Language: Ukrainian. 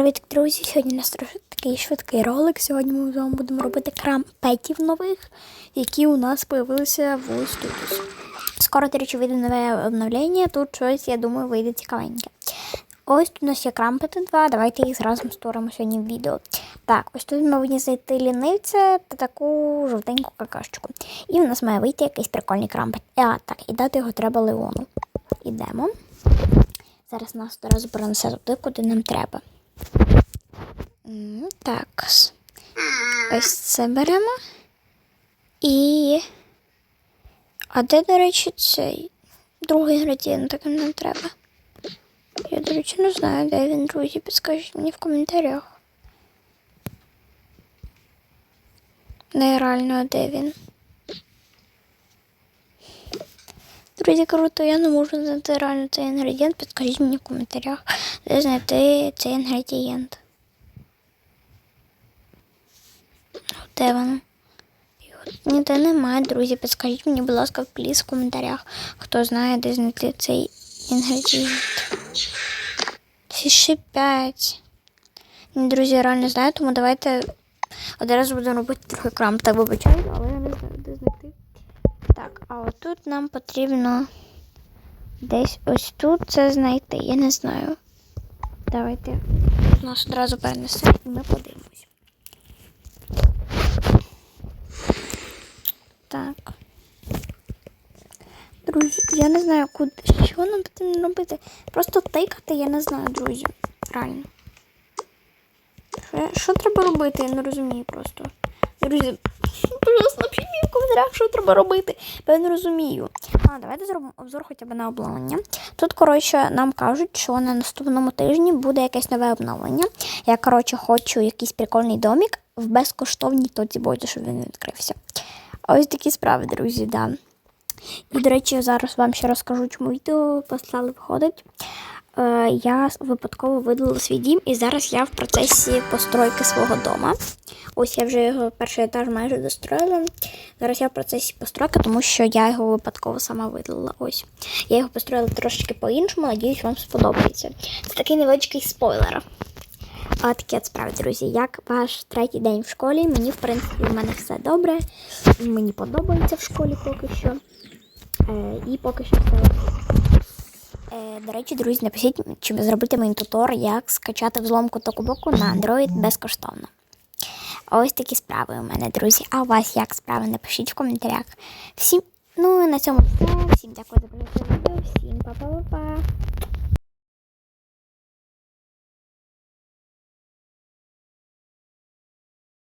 Привіт, друзі! Сьогодні у нас такий швидкий ролик. Сьогодні ми з вами будемо робити крампетів нових, які у нас з'явилися в ось. Скоро, до речі, вийде нове обновлення. Тут щось, я думаю, вийде цікавеньке. Ось тут у нас є крампети 2. Давайте їх зразу створимо сьогодні в відео. Так, ось тут ми повинні знайти лінивця та таку жовтеньку какашечку. І у нас має вийти якийсь прикольний крампет. А, так, і дати його треба Леону. Ідемо. Зараз нас одразу перенесе туди, куди нам треба. Так. Ось це беремо. І. А де, до речі, цей другий інгредієнт таким нам треба? Я, до речі, не знаю, де він, друзі, підскажіть мені в коментарях. Нереально, де він? Друзі, круто, я не можу знайти реально цей інгредієнт. Підскажіть мені в коментарях, де знайти цей інгредієнт. Де воно? Ніде немає, друзі. Підскажіть мені, будь ласка, пліз в коментарях, хто знає, де знайти цей інгредієнт. Шипять. Ні, друзі, реально знаю, тому давайте одразу будемо робити трохи крам. Так вибачаю, але я не знаю, де знайти. Так, а отут нам потрібно десь ось тут це знайти. Я не знаю. Давайте нас одразу перенесе і ми подивимось. Так. Друзі, я не знаю, куди. Що нам потрібно робити? Просто тикати, я не знаю, друзі. Реально. Що, що треба робити? Я не розумію просто. Друзі, пожалуйста, напишіть мені в коментарях, що треба робити. Бо я не розумію. А, давайте зробимо обзор хоча б на обновлення. Тут, коротше, нам кажуть, що на наступному тижні буде якесь нове обновлення. Я, коротше, хочу якийсь прикольний домик в безкоштовній тоці боді, щоб він відкрився. Ось такі справи, друзі, да. І, до речі, зараз вам ще розкажу, чому відео послали виходить. Е, я випадково видалила свій дім, і зараз я в процесі постройки свого дома. Ось я вже його перший етаж майже достроїла. Зараз я в процесі постройки, тому що я його випадково сама видалила. Ось. Я його построїла трошечки по-іншому, надіюсь, вам сподобається. Це такий невеличкий спойлер. А от справи, друзі. Як ваш третій день в школі? Мені, в принципі, в мене все добре. Мені подобається в школі поки що. Е, і поки що все. Е, до речі, друзі, напишіть, чи зробити мені тутор, як скачати взломку Токубоку на Android безкоштовно. Ось такі справи у мене, друзі. А у вас як справи? Напишіть в коментарях. Всім, ну на цьому все. Всім дякую за перегляд відео. Всім па-па-па-па.